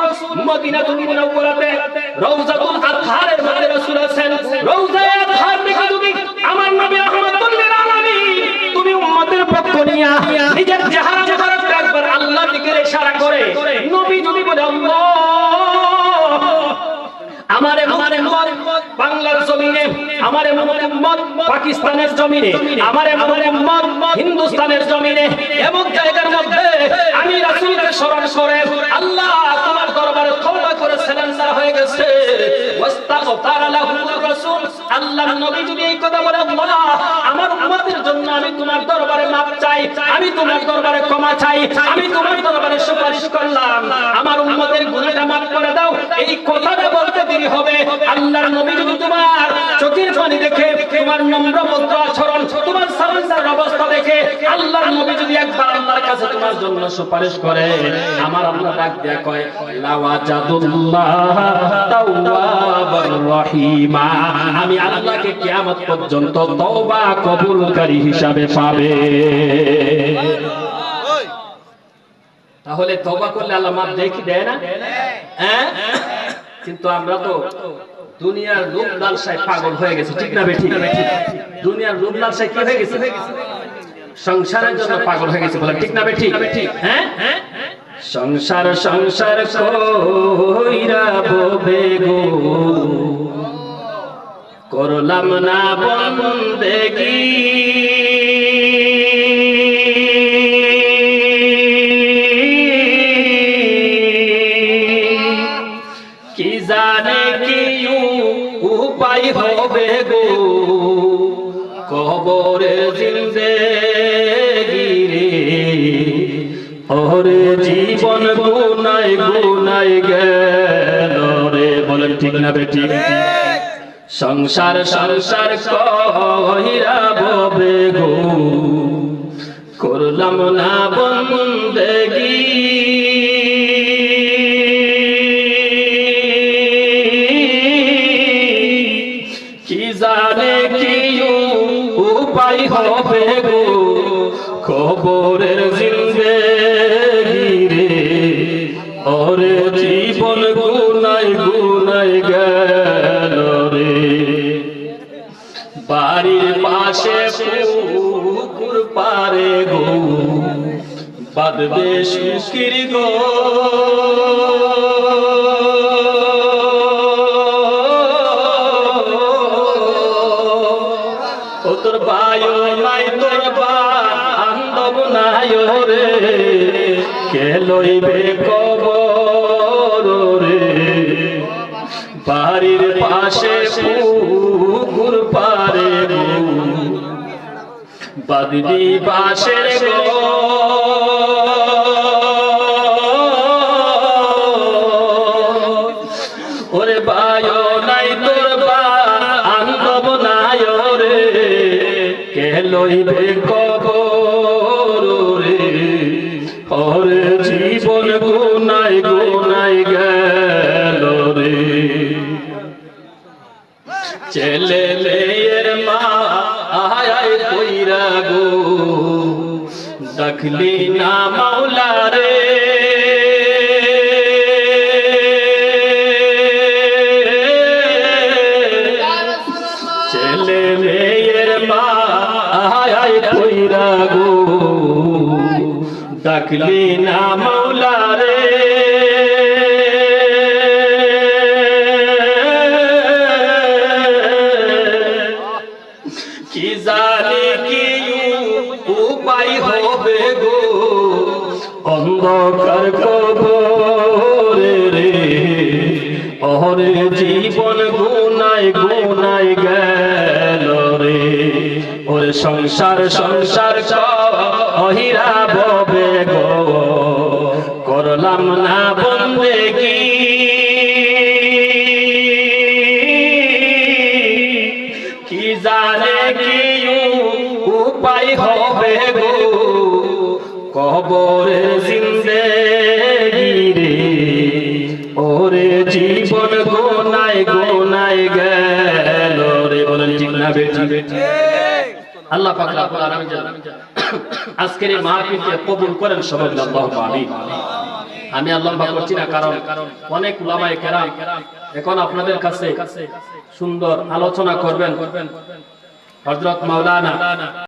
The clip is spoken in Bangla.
রাসূল মদিনাতুল মুনাওয়ারাতে রওজাতুল আতহারের মধ্যে রাসূল আছেন। রওজায়ে আতহার থেকে তুমি আমার নবী রাহমাতুল আলামিন তুমি উম্মতের পক্ষ নিয়া নিজের চেহারা মুবারক একবার আল্লাহর দিকে ইশারা করে নবী যদি বলে আল্লাহ আমারে আমারে বাংলার জমিনে আমারে মোহাম্মদ পাকিস্তানের জমিনে আমারে মোহাম্মদ হিন্দুস্তানের জমিনে এমন জায়গার মধ্যে আমি রাসূলকে স্মরণ করে আল্লাহ তোমার দরবারে তওবা করে সালান্ডার হয়ে গেছে ওয়াস্তাগফার লাহুর রাসূল আমার উম্মতের জন্য আমি তোমার দরবারে মাপ চাই আমি তোমার দরবারে ক্ষমা চাই আমি তোমার দরবারে আমার মাফ করে দাও এই কথাটা বলতে দেরি হবে আল্লাহর নবী যদি তোমার চোখের পানি দেখে তোমার নম্র ভদ্র আচরণ তোমার সারেন্ডার অবস্থা দেখে আল্লাহর নবী যদি একবার আল্লাহর কাছে তোমার জন্য সুপারিশ করে আমার আল্লাহ ডাক দেয়া কয় লাওয়াজাদুল্লাহ তাওয়াবার রহিমা। আমি আল্লাহকে কিয়ামত পর্যন্ত তওবা কবুলকারী হিসাবে পাবে। তাহলে তওবা করলে আল্লাহ মাপ দেয় কি? দেয় না। হ্যাঁ? কিন্তু আমরা তো দুনিয়ার রূপ লালসায় পাগল হয়ে গেছে, ঠিক না বেঠিক? দুনিয়ার রূপ লালসায় কি হয়ে গেছে? সংসারের জন্য পাগল হয়ে গেছে বলে, ঠিক না বেঠিক? হ্যাঁ? সংসার সংসার কইরা ববে গো। করলাম না বন্দেগী কি জানে কি উপায় হবে গো? কবরে জিন্দে গিরে ওরে জীবন গুনাই গুনাই গেল রে। বলেন ঠিক না বেটি? সংসার সংসার কহিরা ববে গো? করলাম না বন্দেগী উপায় হবে গো খবরের জিন্দে গিরে ওরে জীবন গুনাই গুনাই গেল রে। বাড়ির পাশে পুকুর পারে গো, বাদবে শুকির গো। নাই রে কে লইবে কবর রে বাড়ির পাশে পুকুর পারে বাদলি গো ওরে বায় নাই তোর বান্ধব নাই রে কে লইবে কবর? ছেলে মেয়ের মা, আয় কইরা গো। ডাকলি না মাওলা রে। ছেলে মেয়ের মা আয় কইরা গো। ডাকলি না মাওলা রে। অন্ধকার কবরে রে। অহরে জীবন গুনাই গুনাই গেল রে। ওরে সংসার সংসার অহিরা ববে গো। করলাম না কবরে জিন্দে রে ওরে জীবন গোনাই গোনাই গেল রে। বলেন ঠিক না বেটি আল্লাহ পাক রব্বুল আলামিন আজকের এই মাহফিলকে কবুল করেন সবাই আল্লাহু আমিন। আমি আর লম্বা করছি না, কারণ অনেক উলামায়ে কেরাম এখন আপনাদের কাছে সুন্দর আলোচনা করবেন হযরত মাওলানা